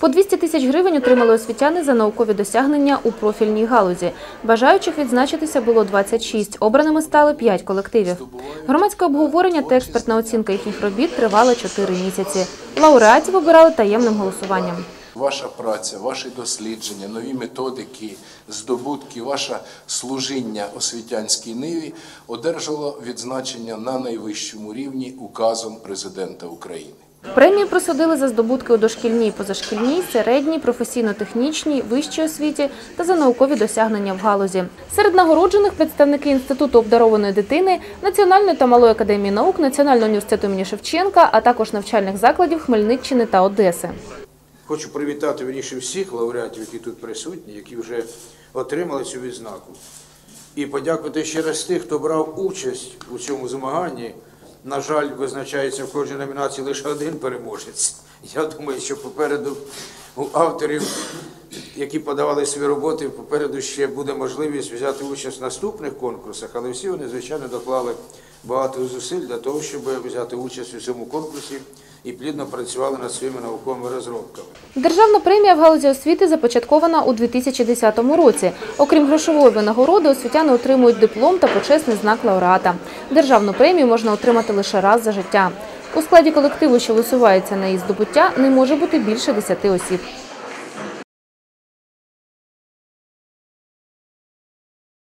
По 200 тисяч гривень отримали освітяни за наукові досягнення у профільній галузі. Бажаючих відзначитися було 26. Обраними стали 5 колективів. Громадське обговорення та експертна оцінка їхніх робіт тривали 4 місяці. Лауреатів обирали таємним голосуванням. Ваша праця, ваші дослідження, нові методики, здобутки, ваше служіння освітянській ниві одержало відзначення на найвищому рівні указом президента України. Премії присудили за здобутки у дошкільній, позашкільній, середній, професійно-технічній, вищій освіті та за наукові досягнення в галузі. Серед нагороджених представники Інституту обдарованої дитини, Національної та малої академії наук, Національного університету імені Шевченка, а також навчальних закладів Хмельниччини та Одеси. Хочу привітати вірніше всіх лауреатів, які тут присутні, які вже отримали цю відзнаку. І подякувати ще раз тих, хто брав участь у цьому змаганні. На жаль, визначається в кожній номінації лише один переможець. Я думаю, що попереду у авторів, які подавали свої роботи, попереду ще буде можливість взяти участь в наступних конкурсах, але всі вони, звичайно, доклали багато зусиль для того, щоб взяти участь у цьому конкурсі і плідно працювали над своїми науковими розробками. Державна премія в галузі освіти започаткована у 2010 році. Окрім грошової винагороди, освітяни отримують диплом та почесний знак лауреата. Державну премію можна отримати лише раз за життя. У складі колективу, що висувається на її здобуття, не може бути більше 10 осіб.